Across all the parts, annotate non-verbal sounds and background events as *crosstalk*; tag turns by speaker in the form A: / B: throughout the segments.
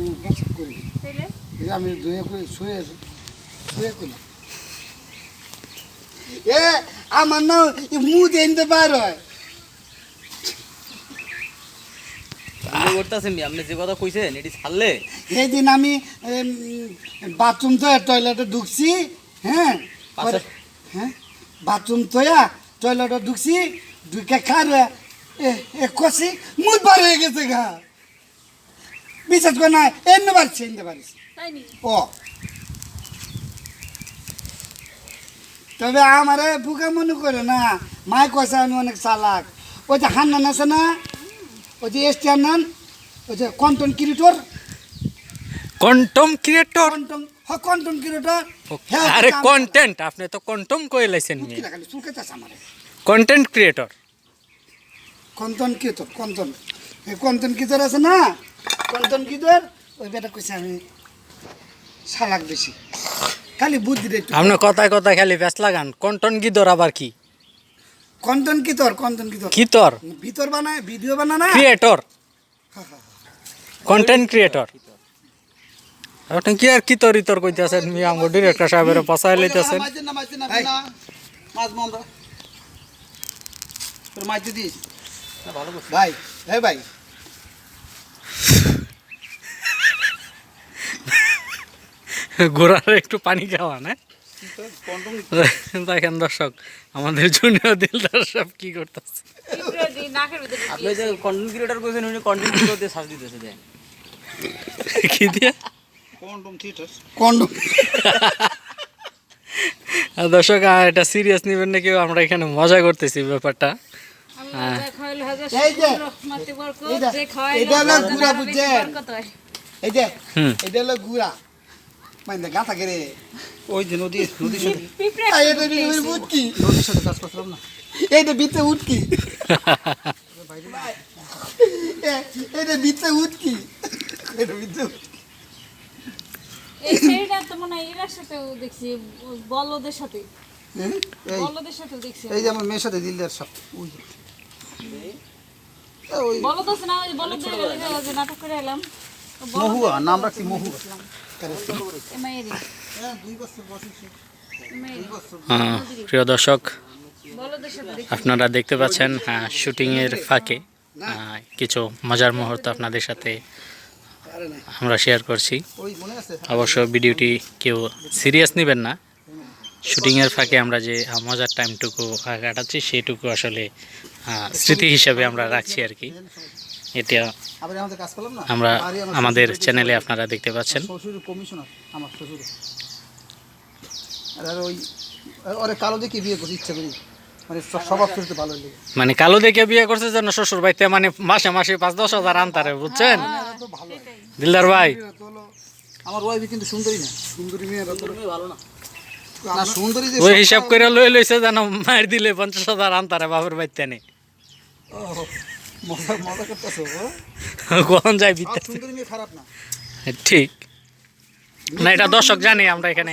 A: আমি প্রস্তুত করি। আমি ধুয়ে করে শুয়ে শুয়ে করি এ আমার না মুখ এনতে পার।
B: আপনি করতেছেন নি? আপনি যে কথা কইছেন এটি ছাড়লে?
A: এই আমি বাথরুম তো টয়লেটে ঢুকছি হ্যাঁ?
B: পাশে-
A: হ্যাঁ? বাথরুম তোয়া টয়লেটে ঢুকছি ঢুকে খার এ কষি মুখ বার হয়ে গেছে গা। বিশ্বাস করে না এমনি পারছি এমনি পারিস
C: তাই নি
A: ও। তবে আমারে বুকা মনে করে না মায় কষে আমি অনেক চালাক। ওই যে হান্নান আছে না ওই যে এস হান্নান ওই যে content creator.
D: Content creator?
A: Content হ কন্টন ক্রিয়েটর।
D: আরে কন্টেন্ট আপনি তো কন্টম কই লাইছেন
A: আমারে।
D: Content creator
A: content creator content এই কন্তন ক্রিয়েটর আছে না কন্তন ক্রিয়েটর ওই বেটা কইছে আমি শালাক বেশি। খালি বুদ্ধি রে
D: আপনি কথায় কথায় খালি ব্যস্ত লাগান। কন্টন গিদর আবার কি?
A: কন্তন কিতর কন্তন কিতর
D: কি তোর
A: ভিতর বানায় ভিডিও বানা না?
D: ক্রিয়েটর কন্টেন্ট ক্রিয়েটর আপনি কি আর কি তোর ইতর কইতেছেন? মি আমগো ডিরেক্টর সাহেবের পছাই লইতেছেন।
E: মাছ আমরা। তোর মাইতে দিস।
A: ভাই হে ভাই।
D: গোড়ার একটু পানি খাওয়া না? দেখেন দর্শক আমাদের জন্য দিলদার সব কি করতেছে?
C: ইফরাদি নাকের ভিতরে
B: আপনি যে কন্টেন্ট ক্রিয়েটর কইছেন উনি কন্টেন্ট ক্রিয়েটর দিয়ে সার্চ দিতেছে দেন
D: কি দিয়ে?
E: কন্ডম থিয়েটার
A: কন্ডম
D: দর্শক আর এটা সিরিয়াস নেবেন না কেউ আমরা এখানে মজা করতেছি ব্যাপারটা।
C: আল্লাহ যা
A: এই যে, হলো গুড়া বুঝছেন? এই। এটা হলো গুড়া। মানে গাথা করে
E: ওই যে নদী নদীর সাথে
A: এটা বিতে উঠকি।
E: নদীর সাথে কাজ করছিলাম না।
A: এইটা বিতে এটা বিতে উঠকি। এটা বিতে
C: তো মনে হয় দেখছি বলদের সাথে? বলদের সাথেও দেখছি।
E: এই যে আমার মেয়ের সাথে দিলদার সব ওই
C: বলদ আছে না ওই বলদ নাটক করে এলাম।
E: মহুয়া নাম রাখছি মহুয়া।
D: হ্যাঁ, প্রিয় দর্শক আপনারা দেখতে পাচ্ছেন হ্যাঁ শুটিংয়ের ফাঁকে কিছু মজার মুহূর্ত আপনাদের সাথে আমরা শেয়ার করছি। অবশ্য ভিডিওটি কেউ সিরিয়াস নেবেন না। শুটিংয়ের ফাঁকে আমরা যে মজার টাইমটুকু কাটাচ্ছি সেইটুকু আসলে স্মৃতি হিসাবে আমরা রাখছি আর কি। এটা
E: আমাদের কাজ করলাম না?
D: আমরা আমাদের চ্যানেলে আপনারা দেখতে পাচ্ছেন।
E: শ্বশুর কমিশনার আমার শ্বশুর আর আর ওই ওরে কালো দেখে বিয়ে করতে ইচ্ছা করি। মানে
D: মানে কালো দেখে বিয়ে করছে যেন শ্বশুর বাড়িতে মানে মাসে মাসে পাঁচ দশ হাজার আনতারে বুঝছেন? দিলদার ভাই।
E: আমার ওয়াইফ কিন্তু সুন্দরী না।
A: সুন্দরী
B: ভালো না।
E: না সুন্দরী যে
D: ওই হিসাব করে লই লইছে যেন মায়ের দিলে পঞ্চাশ হাজার আনতারে বাপের বাড়িতে নেই
E: ও, মজা মজা করতেছো
D: কখন *laughs* যাই
E: মেয়ে খারাপ না?
D: ঠিক। না এটা দর্শক জানি আমরা এখানে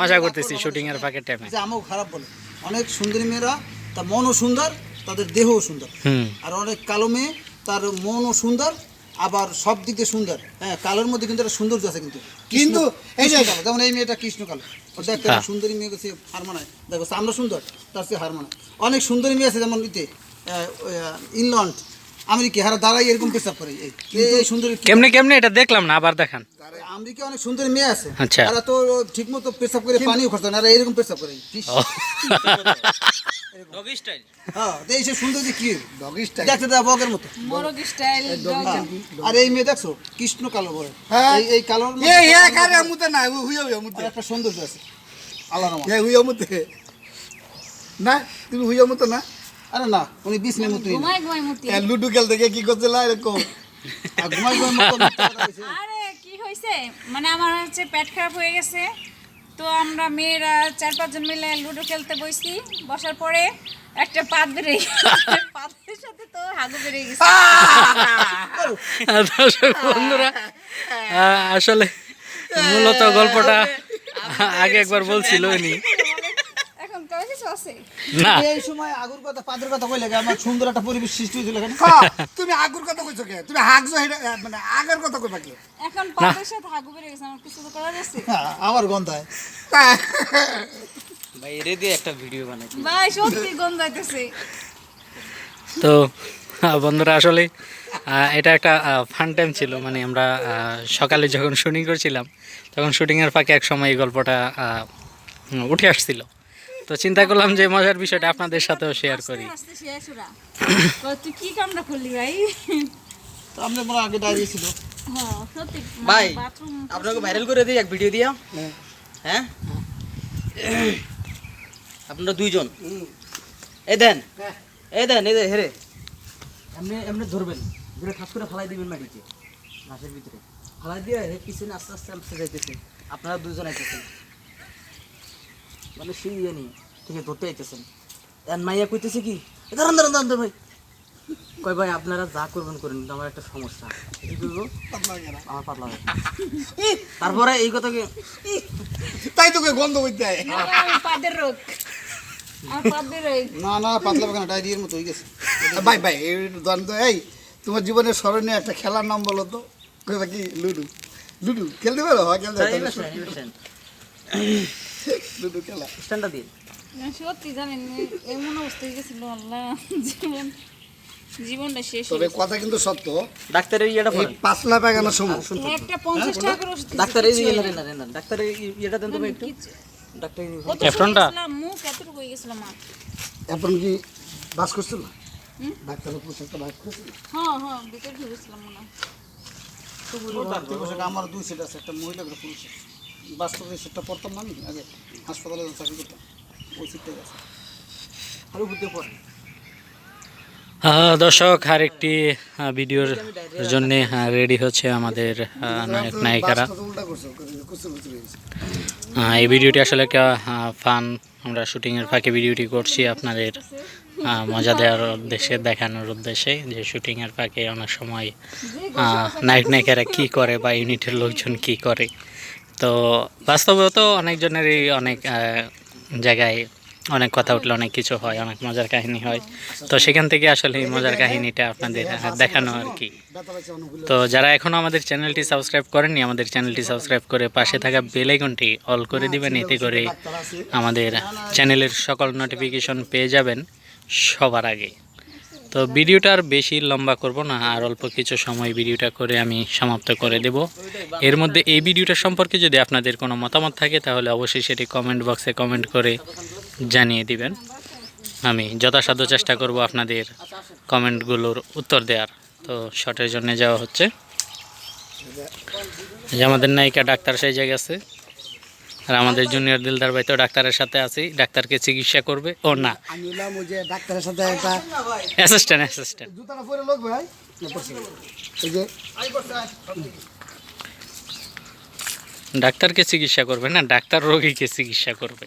D: মজা করতেছি শুটিং এর
E: করে।
D: ফাঁকে টাইমে
E: যে আমাও খারাপ বলে। অনেক সুন্দরী মেয়েরা তার মনও সুন্দর তাদের দেহও সুন্দর। আর অনেক কালো মেয়ে তার মনও সুন্দর আবার সব দিক দিয়ে সুন্দর। হ্যাঁ কালোর মধ্যে কিন্তু একটা সৌন্দর্য আছে কিন্তু।
A: কিন্তু এই যে
E: কালো। যেমন এই মেয়েটা কৃষ্ণ কালো। ও দেখতে
D: হ্যাঁ।
E: সুন্দরী মেয়ে সে হার মানায়। দেখো আমরা সুন্দর তার সে হার মানায়। অনেক সুন্দরী মেয়ে আছে যেমন ইতে ইংল্যান্ড আমেরিকা হারা দাঁড়াই এরকম পেশাব করে? এই এই
D: কেমনে কেমনে এটা দেখলাম না আবার দেখান।
E: আমেরিকা অনেক সুন্দরী মেয়ে আছে।
D: আচ্ছা।
E: তারা তো ঠিক মতো পেশাব করে পানিও খরচ না আর এরকম পেশাব করে।
B: ডগি স্টাইল
E: হ্যাঁ এই সে সুন্দর যে কি?
A: ডগি স্টাইল
E: দেখতে দেওয়া বগের মতো।
C: মোরগ স্টাইল।
E: আর এই মেয়ে দেখছ? কৃষ্ণ কালো
A: হ্যাঁ।
E: এই এই কালোর মধ্যে
A: এ এ কারে মুতে না হুইয়া হুইয়া মুতে।
E: একটা সৌন্দর্য আছে।
A: হুইয়া মুতে। না তুমি হুইয়া মুতে না?
E: আরে না উনি না।
C: ঘুমাই মুতি।
A: এ লুডু খেলতে গিয়ে কি করছিল এরকম?
E: ঘুমাই ঘুমাই মতো।
C: আরে কি হয়েছে মানে আমার হচ্ছে পেট খারাপ হয়ে গেছে। তো আমরা মেয়েরা চার পাঁচজন মিলে লুডো খেলতে বসছি বসার পরে একটা পাত বেড়ে গেছে। *laughs* পাতের সাথে তো হাগু বেড়ে গেছে।
D: দর্শক বন্ধুরা আসলে মূলত গল্পটা আগে একবার বলছিল উনি।
C: কিছু আছে?
D: না।
E: এই সময় আগুর কথা পাদের কথা কইলে আমার সুন্দর একটা পরিবেশ সৃষ্টি হয়েছিল
A: হ্যাঁ, তুমি আগুর কথা কইছো কে? তুমি হাগছো মানে আগের কথা কইবা কি?
C: এখন পাতের সাথে হাগু বেড়ে গেছে আমার কিছু তো করা যাচ্ছে
E: হ্যাঁ, আমার গন্ধায়।
B: ভাই এরে দিয়ে একটা ভিডিও বানাই
C: ভাই সত্যি
D: তো বন্ধুরা আসলে এটা একটা ফান টাইম ছিল। মানে আমরা সকালে যখন শুটিং করছিলাম তখন শুটিংয়ের ফাঁকে এক সময় এই গল্পটা উঠে আসছিল। তো চিন্তা করলাম যে মজার বিষয়টা আপনাদের সাথেও শেয়ার করি।
C: তুই কি কামটা করলি ভাই?
E: তো আপনার মনে আগে ছিল
C: হ্যাঁ
B: ভাই আপনাকে ভাইরাল করে দিই এক ভিডিও দিয়া। হ্যাঁ। আপনারা দুইজন। এই দেন। এই দেন এই দেন হেরে। এমনি এমনি ধরবেন। ধরে ঠাস করে ফালাই দিবেন মাটিতে ঘাসের ভিতরে। ফালাই দিয়ে হে পিছনে আস্তে আস্তে আস্তে যাইতেছে। আপনারা দুইজন আইতেছেন। মানে সেই ইয়ে নিয়ে ঠিক আছে ধরতে আইতেছেন। এন মাইয়া কইতেছে কি এ দাঁড়ান দাঁড়ান দাঁড়ান ভাই। কয় ভাই আপনারা যা করবেন করেন কিন্তু আমার একটা সমস্যা। কি করব? আমার পাতলা হয় তারপরে এই কথা কি
A: তাই তোকে গন্ধ হয়
C: পাদের রোগ।
E: না না পাতলা বাগান ডায়রিয়ার মতো হয়ে গেছে।
A: ভাই ভাই এই দ্বন্দ্ব এই তোমার জীবনের স্মরণীয় একটা খেলার নাম বলো তো। কি লুডু? লুডু খেলতে পারো? হয় খেলতে পারো লুডু খেলা
B: স্ট্যান্ডটা দিয়ে
C: সত্যি জানেন এমন অবস্থা হয়ে গেছিল আল্লাহ জীবন জীবনটা শেষ
A: তবে কথা কিন্তু সত্য।
B: ডাক্তারের ইয়েটা পড়েন।
A: পাঁচলা পায়খানা সময়
C: একটা পঞ্চাশ টাকা করে ওষুধ
B: ডাক্তারের ইয়ে না না না ডাক্তারের ইয়েটা দেন তো একটু। ডাক্তার
D: এফরনটা?
C: মুখ এতটুকু হয়ে গেছিল আমার
A: এখন কি বাস করছিল ডাক্তারের পোশাকটা বাস করছিল
C: হ্যাঁ হ্যাঁ ভিতরে ঢুকেছিলাম মনে হয়।
E: ডাক্তার বসে আমার দুই সেট আছে একটা মহিলা একটা পুরুষ বাস্তবে সেটটা পড়তাম না আমি? আগে হাসপাতালে চাকরি করতাম ওই সিটটাই আছে।
B: আরও বুঝতে পড়েন।
D: দর্শক আরেকটি ভিডিওর জন্য রেডি হচ্ছে আমাদের নায়ক নায়িকারা। এই ভিডিওটি আসলে একটা ফান। আমরা শুটিংয়ের ফাঁকে ভিডিওটি করছি আপনাদের মজা দেওয়ার উদ্দেশ্যে দেখানোর উদ্দেশ্যে যে শুটিংয়ের ফাঁকে অনেক সময় নায়ক নায়িকারা কী করে বা ইউনিটের লোকজন কী করে। তো বাস্তবেও তো অনেকজনেরই অনেক জায়গায় অনেক কথা উঠলে অনেক কিছু হয়, অনেক মজার কাহিনী হয়। তো সেখান থেকে আসলে এই মজার কাহিনীটা আপনাদের দেখানো আর কি। তো যারা এখনও আমাদের চ্যানেলটি সাবস্ক্রাইব করেননি, আমাদের চ্যানেলটি সাবস্ক্রাইব করে পাশে থাকা বেল আইকনটি অল করে দিবেন, এতে করে আমাদের চ্যানেলের সকল নোটিফিকেশন পেয়ে যাবেন সবার আগে। তো ভিডিওটা আর বেশি লম্বা করব না, আর অল্প কিছু সময় ভিডিওটা করে আমি সমাপ্ত করে দেব। এর মধ্যে এই ভিডিওটা সম্পর্কে যদি আপনাদের কোনো মতামত থাকে, তাহলে অবশ্যই সেটি কমেন্ট বক্সে কমেন্ট করে জানিয়ে দিবেন। আমি যথাসাধ্য চেষ্টা করব আপনাদের কমেন্টগুলোর উত্তর দেওয়ার। তো শটের জন্য যাওয়া হচ্ছে। যে আমাদের নায়িকা ডাক্তার সেজে গেছে আর আমাদের জুনিয়র দিলদার ভাই তো ডাক্তারের সাথে আছি ডাক্তারকে চিকিৎসা করবে। ও না।
A: আমি বললাম ওই যে ডাক্তারের সাথে একটা
D: অ্যাসিস্ট্যান্ট অ্যাসিস্ট্যান্ট
A: জুতাটা পরে লোক ভাই। এই যে
D: ডাক্তারকে চিকিৎসা করবে না ডাক্তার রোগীকে চিকিৎসা করবে।